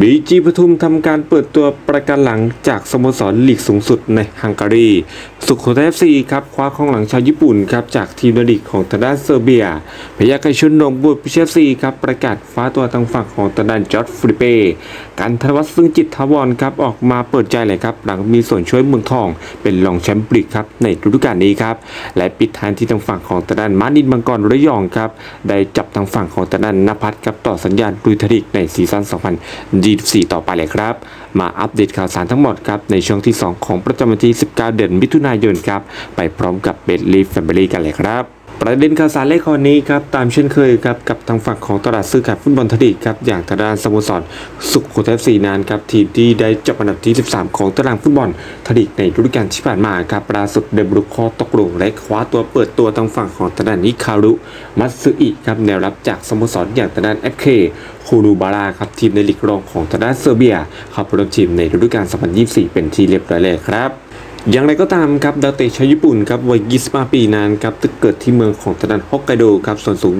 บีจีปทุมทำการเปิดตัวประกันหลังจากสโมสรลีกสูงสุดในฮังการี สุโขทัยเอฟซีครับคว้าของหลังชาวญี่ปุ่นครับจากทีมลีกของทางด้านเซอร์เบีย พยาไกชุนนงบุตรพิเชฟซีครับประกาศคว้าตัวทางฝั่งของทางด้านจอร์ดฟริเป้การธนวัฒน์ซึ่งจิตทวรครับออกมาเปิดใจเลยครับหลังมีส่วนช่วยเมืองทอง เป็นรองแชมป์ลีกครับในฤดูกาลนี้ครับและปิดท้ายที่ทางฝั่งของทางด้านมานินมังกรระยองครับได้จับทางฝั่งของทางด้านนภัทรครับต่อสัญญาณลุยทลีกในซีซั่น24 ต่อไปเลยครับ มาอัปเดตข่าวสารทั้งหมดครับในช่วงที่ 2 ของประจำวันที่ 19 เดือนมิถุนายนครับ ไปพร้อมกับเบดลีฟแฟมิลี่กันเลยครับ ประเด็นข่าวสารเลขข้อนี้ครับตามเช่นเคยครับกับทางฝั่งของตลาดซื้อขายฟุตบอลทลีครับอย่างทางด้านสโมสรสุขโขทัยซีนานครับทีมที่ได้จับอันดับที่ 13 ของตารางฟุตบอลทลีในฤดูกาลที่ผ่านมาครับล่าสุดเดบรุคอตกลงและคว้าตัวเปิดตัวทางฝั่งของทางด้านนิคารุมัตสึอิครับแนวรับจากสโมสรอย่างทางด้านเอฟเคคูรูบาราครับทีมในลีกรองของทางด้านเซอร์เบียเข้าร่วมทีมในฤดูกาล2024 เป็นที่เรียบร้อยแล้วครับ อย่างไรก็ตามครับดาวเตะชาวญี่ปุ่นครับวัย 25 ปีนั้นครับตึกเกิดที่เมืองของทางด้านฮอกไกโดครับส่วนสูง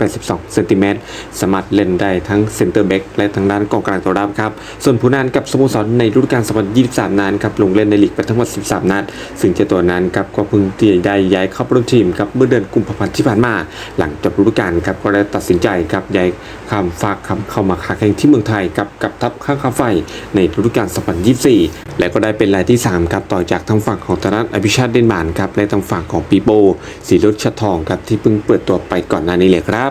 182 เซนติเมตรสามารถเล่นได้ทั้งเซนเตอร์แบ็กและทางด้านกองกลางตัวรับครับ ส่วนผู้นั้นกับสโมสรในฤดูกาล 2023 นั้นครับลงเล่นในลีกไปทั้งหมด 13 นัด ซึ่งเจ้าตัวนั้นครับก็เพิ่งที่ได้ย้ายเข้าร่วมทีมครับเมื่อเดือนกุมภาพันธ์ที่ผ่านมา หลังจบฤดูกาลครับก็ได้ตัดสินใจครับย้ายข้ามฝากคำเข้ามาค้าแข่งที่เมืองไทยกับกับทัพข้างคาไฟในฤดูกาล 2024 และก็ได้เป็นรายที่ 3 ครับต่อจากทางฝั่งของตนันอภิชาติเดนมานครับและทางฝั่งของปีโปสีรุชชัดทองครับที่เพิ่งเปิดตัวไปก่อนหน้านี้เลยครับ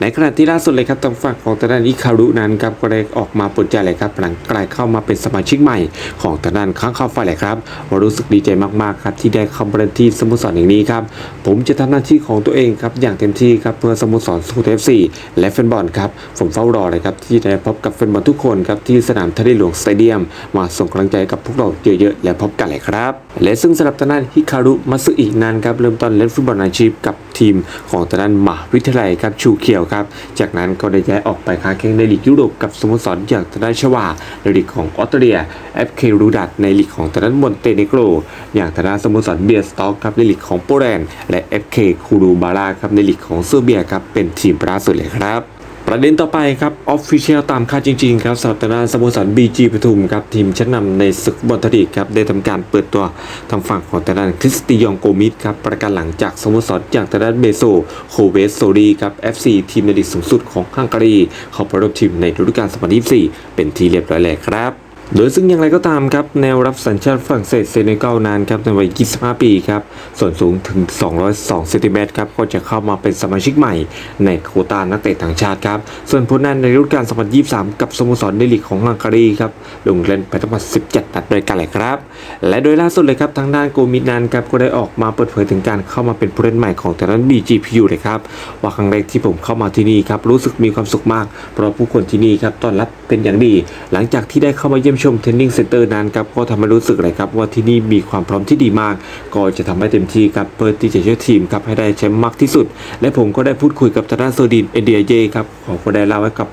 ในขณะที่ล่าสุดเลยครับทางฝั่งของตนันอิคารุนั้นครับก็ได้ออกมาเปิดใจเลยครับหลังกลายเข้ามาเป็นสมาชิกใหม่ของตนันข้างคาไฟเลยครับว่ารู้สึกดีใจมากๆครับที่ได้เข้ามาเล่นที่สโมสรอย่างนี้ครับผมจะทำหน้าที่ของตัวเองครับอย่างเต็มที่ครับเพื่อสโมสรสุขทัยเอฟซีและแฟนบอลครับผมเฝ้ารอเลยครับที่จะพบกับแฟนบอลทุกคนครับที่สนามทะเลหลวงสเตเดียม มาส่งกำลังใจกับพวกเราเยอะๆและพบกันเลยครับและซึ่งสำหรับทางด้านฮิคารุมัตสึอินั้นครับเริ่มต้นเล่นฟุตบอลอาชีพกับทีมของทางด้านมหาวิทยาลัยครับชูเขียวครับ จากนั้นก็ได้ย้ายออกไปค้าแข่งในลีกยุโรปกับสโมสรอย่างทางด้านชวาในลีกของออสเตรเลีย FK รูดัตในลีกของทางด้านมอนเตเนโกรอย่างทางด้านสโมสรเบียสต็อกครับในลีกของโปแลนด์และ FK คูรูบาราครับในลีกของเซอร์เบียครับเป็นทีมล่าสุดเลยครับ ประเด็นต่อไปครับออฟฟิเชียลตามค่าดจริงๆครับสำหรับทางด้านสโมสรบีจีปทุมครับทีมชั้นนำในศึกบอลทลีกครับได้ทำการเปิดตัวทางฝั่งของทางด้านคริสติยองโกมิดครับประกันหลังจากสโมสรอย่างทางด้านเบโซโคเวสโซรีครับเอฟซีทีมในลีกสูงสุดของฮังการีเข้าประรบทีมในฤดูกาล2024เป็นทีเรียบร้อยแล้วครับ โดยซึ่งอย่างไรก็ตามครับ แนวรับสัญชาติฝรั่งเศสเซเนกัลนานครับในวัย 25 ปีครับ ส่วนสูงถึง 202เซนติเมตรครับ ก็จะเข้ามาเป็นสมาชิกใหม่ในโควตานักเตะต่างชาติครับ ส่วนผลงานในฤดูกาล 2023 กับสโมสรในลีกของฮังการีครับลงเล่นไปทั้งหมด 17 นัดด้วยกันเลยครับ และโดยล่าสุดเลยครับทางด้านโกมิดนานครับก็ได้ออกมาเปิดเผยถึงการเข้ามาเป็นผู้เล่นใหม่ของทางด้าน BGPU เลยครับว่าครั้งแรกที่ผมเข้ามาที่นี่ครับรู้สึกมีความสุขมาก เพราะผู้คนที่นี่ครับต้อนรับเป็นอย่างดี หลังจากที่ได้เข้ามาเยี่ยมชมเทนนิ่งเซ็นเตอร์นั้นครับก็ทำให้รู้สึกเลยครับว่าที่นี่มีความพร้อมที่ดีมาก ก็จะทำให้เต็มที่ครับเพื่อที่จะช่วยทีมครับให้ได้แชมป์มากที่สุด และผมก็ได้พูดคุยกับทางด้านโซดินเอเดียเยครับเขาก็ได้เล่าให้กับ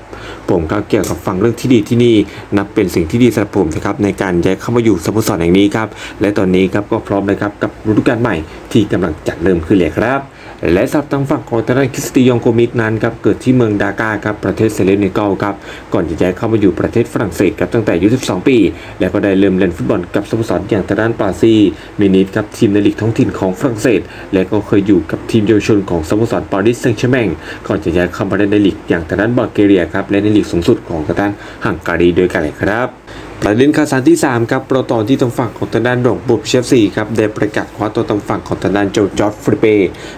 ผมครับเกี่ยวกับฟังเรื่องที่ดีที่นี่ นับเป็นสิ่งที่ดีสำหรับผมนะครับในการย้ายเข้ามาอยู่สโมสรแห่งนี้ครับและตอนนี้ครับก็พร้อมเลยครับกับฤดูกาลใหม่ที่กำลังจะเริ่มขึ้นเลยครับ และสับทางฝั่งของทางด้านคริสติยองโกมิดนั้นครับเกิดที่เมืองดากาครับประเทศเซเลเนกัลครับก่อนจะย้ายเข้ามาอยู่ประเทศฝรั่งเศสครับตั้งแต่อายุ12 ปี และก็ได้เริ่มเล่นฟุตบอลกับสโมสรอย่างทางด้านปาซีมินิทครับทีมในลีกท้องถิ่นของฝรั่งเศส และก็เคยอยู่กับทีมเยาวชนของสโมสรปารีสแซงต์แชร์แมงก่อนจะย้ายเข้ามาเล่นในลีกอย่างทางด้านบัลแกเรียครับและในลีกสูงสุดของทางด้านฮังการีด้วยกันเลยครับ ประเด็นข่าวสารที่ 3 ครับโปรตอนที่ทางฝั่งของทางด้านดงบุบเชฟซีครับได้ประกาศคว้าตัวทางฝั่งของทางด้านโจจอร์ดฟริเป้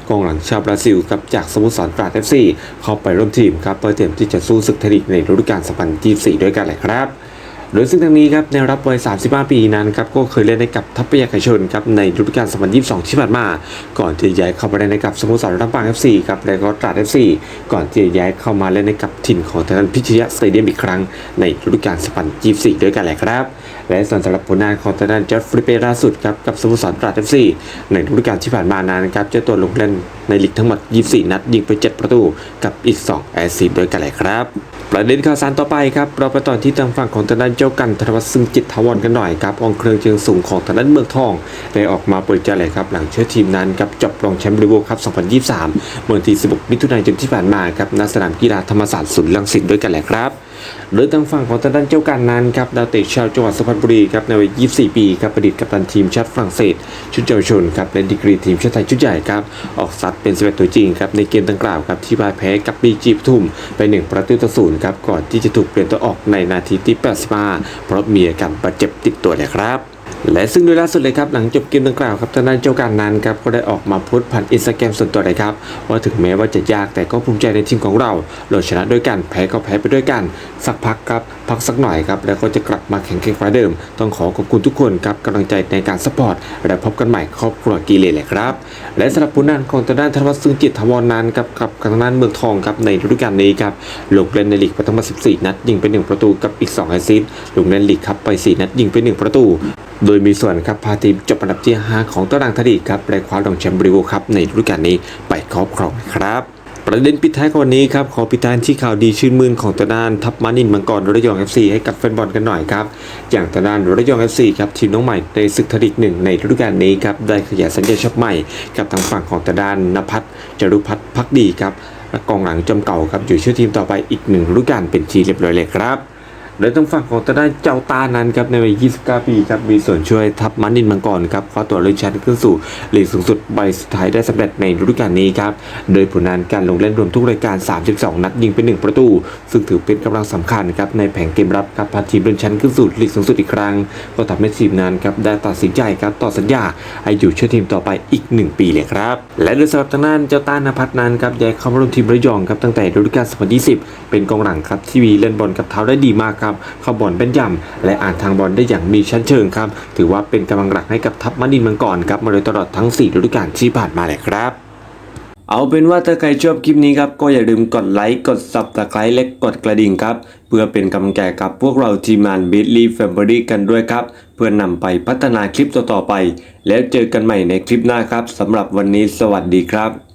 กองหลังชาวบราซิลครับจากสโมสรตราดเอฟซีเข้าไปร่วมทีมครับเพื่อเตรียมที่จะสู้ศึกเทคนิคในฤดูกาล2024ด้วยกันเลยครับ โดยซึ่งทางนี้ครับในรับวัย 35 ปีนั้นครับก็เคยเล่นในกับทัพยาไคชนครับในฤดูกาล2022 ที่ผ่านมา ก่อนที่จะย้ายเข้ามาเล่นในกับสโมสรลำปาง FC ครับและก็ตราด FC ก่อนที่จะย้ายเข้ามาเล่นในกับถิ่นของทางด้านพิชยะสเตเดียมอีกครั้งในฤดูกาล2024 ด้วยกันแหละครับ และส่วนสำหรับผลงานของทางด้านจอร์จฟริเปล่าสุดครับกับสโมสรตราดเอฟซีในฤดูกาลที่ผ่านมานั้นครับเจ้าตัวลงเล่นในลีกทั้งหมด 24 นัดยิงไป 7 ประตูกับอีก 2 แอสซิสต์ด้วยกันเลยครับ ประเด็นข่าวสารต่อไปครับ เราไปต่อที่ทางฝั่งของทางด้านเจ้ากันธนวัฒน์ซึ่งจิตทวรกันหน่อยครับองค์เครื่องเชิงสูงของทางด้านเมืองทองได้ออกมาเปิดใจเลยครับหลังเชื่อทีมนั้นกับจบรองแชมป์ลีกครับ 2023 เมื่อวันที่ 16 มิถุนายนที่ผ่านมาครับณสนามกีฬาธรรมศาสตร์ศูนย์รังสิตด้วยกันแหละครับ โดยทางฝั่งของทางด้านเจ้าการนั้นครับดาวเตะชาวจังหวัดสุพรรณบุรีครับในวัย 24 ปีครับประดิษฐ์กัปตันทีมชาติฝรั่งเศส ชุดเยาวชนครับและดีกรีทีมชาติไทยชุดใหญ่ครับออกซัดเป็น11ตัวจริงครับในเกมดังกล่าวครับที่พ่ายแพ้กับบีจีปทุมไป 1 ประตูต่อศูนย์ครับก่อนที่จะถูกเปลี่ยนตัวออกในนาทีที่ 85 เพราะมีอาการบาดเจ็บติดตัวเลยครับ และซึ่งโดยล่าสุดเลยครับหลังจบเกมดังกล่าวครับทางด้านเจ้าการนั้นครับก็ได้ออกมาโพสต์ผ่านอินสตาแกรมส่วนตัวเลยครับว่าถึงแม้ว่าจะยากแต่ก็ภูมิใจในทีมของเราเราชนะด้วยกันแพ้ก็แพ้ไปด้วยกัน สักพักครับ พักสักหน่อยครับแล้วก็จะกลับมาแข่งแข่งฟ้าเดิม ต้องขอขอบคุณทุกคนครับกำลังใจในการสปอร์ตและพบกันใหม่ครอบครัวกีเลเลยครับ และสำหรับผลงานของทางด้านธนวัฒน์ซึ่งจิตทวรนั้นกับกับทางด้านเมืองทองครับในฤดูกาลนี้ครับลงเล่นในลีกไปทั้งหมด14 นัด ยิงไป 1 ประตูกับอีก2แอสซิสต์ลงเล่นลีกครับไป 4 นัดยิงไป 1 ประตูโดยมีส่วนครับพาทีมจบอันดับที่ 5 ของตารางทดีครับและคว้ารองแชมป์บริโวครับในฤดูกาลนี้ไปครอบครองครับ ประเด็นปิดท้ายของวันนี้ครับขอปิดท้ายที่ข่าวดีชื่นมื่นของตางด้านทัพมานินมังกรระยอง FC ให้กับแฟนบอลกันหน่อยครับอย่างตางด้านระยอง FC ครับทีมน้องใหม่ในศึกทดิกหนึ่งในฤดูกาลนี้ครับได้ขยายสัญญาช็อปใหม่ กับทางฝั่งของตางด้านนภัทรจรุพัฒน์พักดีครับและกองหลังจำเก่าครับอยู่ชื่อทีมต่อไปอีกหนึ่งฤดูกาลเป็นทีเรียบร้อยเลยครับ โดยทางฝั่งของทางด้านเจ้าตานั้นครับในวัย 29 ปีครับมีส่วนช่วยทัพมันนินมังกรครับคว้าตัวเลือนชั้นขึ้นสู่ลีกสูงสุดใบสุดท้ายได้สำเร็จในฤดูกาลนี้ครับโดยผลงานการลงเล่นรวมทุกรายการ 32 นัดยิงไป 1 ประตู ซึ่งถือเป็นกำลังสำคัญครับในแผงเกมรับครับพาทีมเลื่อนชั้นขึ้นสู่ลีกสูงสุดอีกครั้ง ก็ทำให้ทีมนั้นครับได้ตัดสินใจครับต่อสัญญาให้อยู่ช่วยทีมต่อไปอีก 1 ปีเลยครับและโดยสำหรับทางด้านเจ้าตานภัทรนั้นครับย้ายเข้ามาร่วมทีมระยองครับตั้งแต่ฤดูกาล 2020 เป็นกองหลังครับที่มีเล่นบอลกับเท้าได้ดีมากครับเข้าบอลเป็นย่ำและอ่านทางบอลได้อย่างมีชั้นเชิงครับ ถือว่าเป็นกำลังหลักให้กับทัพมดินมังกรครับมาโดยตลอดทั้ง4ฤดูกาลที่ผ่านมาเลยครับเอาเป็นว่าถ้าใครชอบคลิปนี้ครับก็อย่าลืมกดไลค์กด subscribe และกดกระดิ่งครับ เพื่อเป็นกำลังใจกับพวกเราทีมงาน b i t l y Family กันด้วยครับ เพื่อนำไปพัฒนาคลิปต่อๆไป แล้วเจอกันใหม่ในคลิปหน้าครับสำหรับวันนี้สวัสดีครับ